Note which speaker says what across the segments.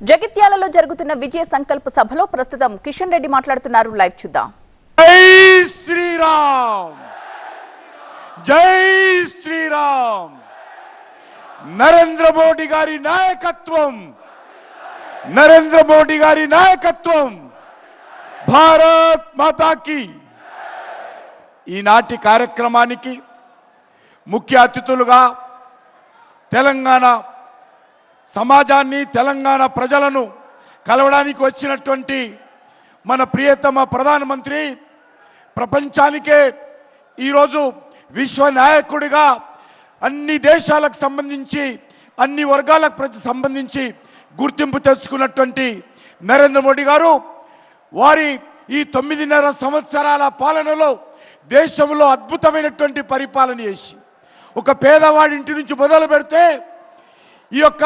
Speaker 1: జగిత్యాలలో జరుగుతున్న విజయ సంకల్ప సభలో ప్రస్తుతం కిషన్ రెడ్డి మాట్లాడుతున్నారు. లైవ్ చూద్దాం.
Speaker 2: జై శ్రీరామ్! జై శ్రీరామ్! నరేంద్ర మోడీ గారి నాయకత్వం! నరేంద్ర మోడీ గారి నాయకత్వం! భారత్ మాతాకి! ఈనాటి కార్యక్రమానికి ముఖ్య అతిథులుగా తెలంగాణ సమాజాన్ని తెలంగాణ ప్రజలను కలవడానికి వచ్చినటువంటి మన ప్రియతమ ప్రధానమంత్రి ప్రపంచానికే ఈరోజు విశ్వ నాయకుడిగా అన్ని దేశాలకు సంబంధించి అన్ని వర్గాలకు ప్రతి సంబంధించి గుర్తింపు తెచ్చుకున్నటువంటి నరేంద్ర మోడీ గారు వారి ఈ తొమ్మిదిన్నర సంవత్సరాల పాలనలో దేశంలో అద్భుతమైనటువంటి పరిపాలన చేసి ఒక పేదవాడి ఇంటి నుంచి మొదలు పెడితే ఈ యొక్క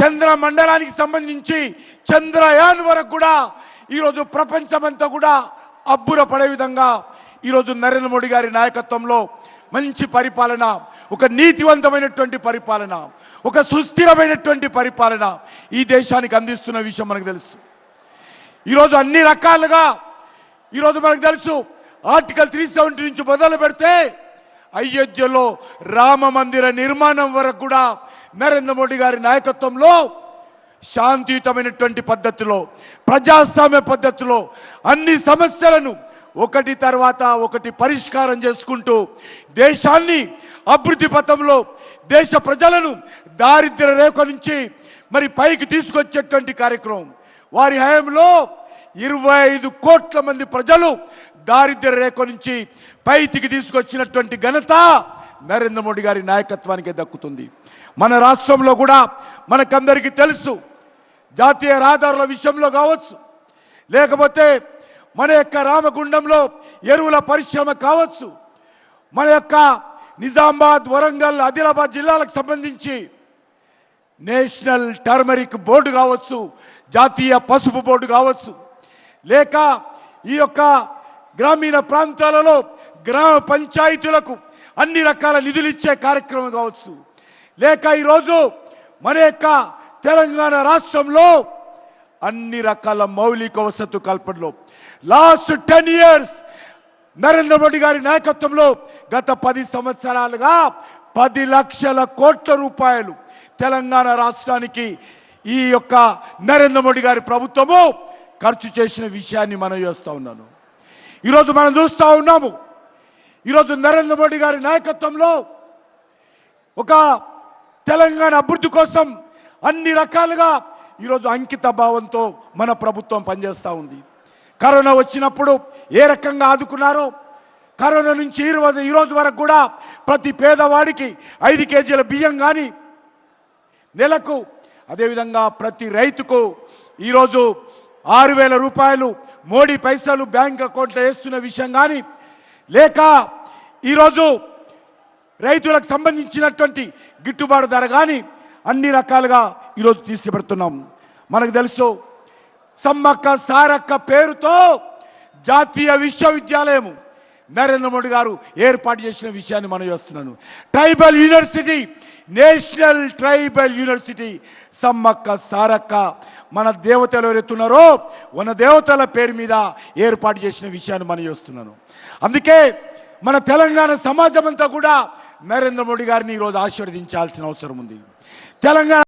Speaker 2: చంద్ర మండలానికి సంబంధించి చంద్రయాన్ వరకు కూడా ఈరోజు ప్రపంచమంతా కూడా అబ్బుర పడే విధంగా ఈరోజు నరేంద్ర మోడీ గారి నాయకత్వంలో మంచి పరిపాలన ఒక నీతివంతమైనటువంటి పరిపాలన ఒక సుస్థిరమైనటువంటి పరిపాలన ఈ దేశానికి అందిస్తున్న విషయం మనకు తెలుసు. ఈరోజు అన్ని రకాలుగా ఈరోజు మనకు తెలుసు ఆర్టికల్ త్రీ సెవెంటీ నుంచి మొదలు పెడితే అయోధ్యలో రామ మందిర నిర్మాణం వరకు కూడా నరేంద్ర మోడీ గారి నాయకత్వంలో శాంతియుతమైనటువంటి పద్ధతిలో ప్రజాస్వామ్య పద్ధతిలో అన్ని సమస్యలను ఒకటి తర్వాత ఒకటి పరిష్కారం చేసుకుంటూ దేశాన్ని అభివృద్ధి పథంలో దేశ ప్రజలను దారిద్ర్య రేఖ నుంచి మరి పైకి తీసుకొచ్చేటువంటి కార్యక్రమం. వారి హయాంలో ఇరవై ఐదు కోట్ల మంది ప్రజలు దారిద్ర్య రేఖ నుంచి పైతికి తీసుకొచ్చినటువంటి ఘనత నరేంద్ర మోడీ గారి నాయకత్వానికి దక్కుతుంది. మన రాష్ట్రంలో కూడా మనకందరికీ తెలుసు జాతీయ రహదారుల విషయంలో కావచ్చు లేకపోతే మన యొక్క రామగుండంలో ఎరువుల పరిశ్రమ కావచ్చు మన యొక్క నిజామాబాద్ వరంగల్ ఆదిలాబాద్ జిల్లాలకు సంబంధించి నేషనల్ టర్మరిక్ బోర్డు కావచ్చు జాతీయ పసుపు బోర్డు కావచ్చు లేక ఈ యొక్క గ్రామీణ ప్రాంతాలలో గ్రామ పంచాయతీలకు అన్ని రకాల నిధులు ఇచ్చే కార్యక్రమం కావచ్చు. లేక ఈరోజు మన యొక్క తెలంగాణ రాష్ట్రంలో అన్ని రకాల మౌలిక వసతు కల్పనలో last ten years Narendra Modi గారి నాయకత్వంలో గత పది సంవత్సరాలుగా పది లక్షల కోట్ల రూపాయలు తెలంగాణ రాష్ట్రానికి ఈ యొక్క నరేంద్ర మోడీ గారి ప్రభుత్వము ఖర్చు చేసిన విషయాన్ని మనం చేస్తూ ఉన్నాను. ఈరోజు మనం చూస్తూ ఉన్నాము ఈరోజు నరేంద్ర మోడీ గారి నాయకత్వంలో ఒక తెలంగాణ అభివృద్ధి కోసం అన్ని రకాలుగా ఈరోజు అంకిత భావంతో మన ప్రభుత్వం పనిచేస్తూ ఉంది. కరోనా వచ్చినప్పుడు ఏ రకంగా ఆదుకున్నారో కరోనా నుంచి ఈ రోజు వరకు కూడా ప్రతి పేదవాడికి ఐదు కేజీల బియ్యం కానీ నెలకు అదేవిధంగా ప్రతి రైతుకు ఈరోజు ఆరు వేల రూపాయలు మోడీ పైసలు బ్యాంక్ అకౌంట్లో వేస్తున్న విషయం కానీ లేక ఈరోజు రైతులకు సంబంధించినటువంటి గిట్టుబాటు ధర కానీ అన్ని రకాలుగా ఈరోజు తీసిపెడుతున్నాం. మనకు తెలుసు సమ్మక్క సారక్క పేరుతో జాతీయ విశ్వవిద్యాలయము నరేంద్ర మోడీ గారు ఏర్పాటు చేసిన విషయాన్ని మనం చేస్తున్నాను. Tribal university national tribal university Sammakka Sarakka మన దేవతలు ఎవరెత్తున్నారో మన దేవతల పేరు మీద ఏర్పాటు చేసిన విషయాన్ని మనం చేస్తున్నాను. అందుకే మన తెలంగాణ సమాజం అంతా కూడా నరేంద్ర మోడీ గారిని ఈరోజు ఆశీర్వదించాల్సిన అవసరం ఉంది. తెలంగాణ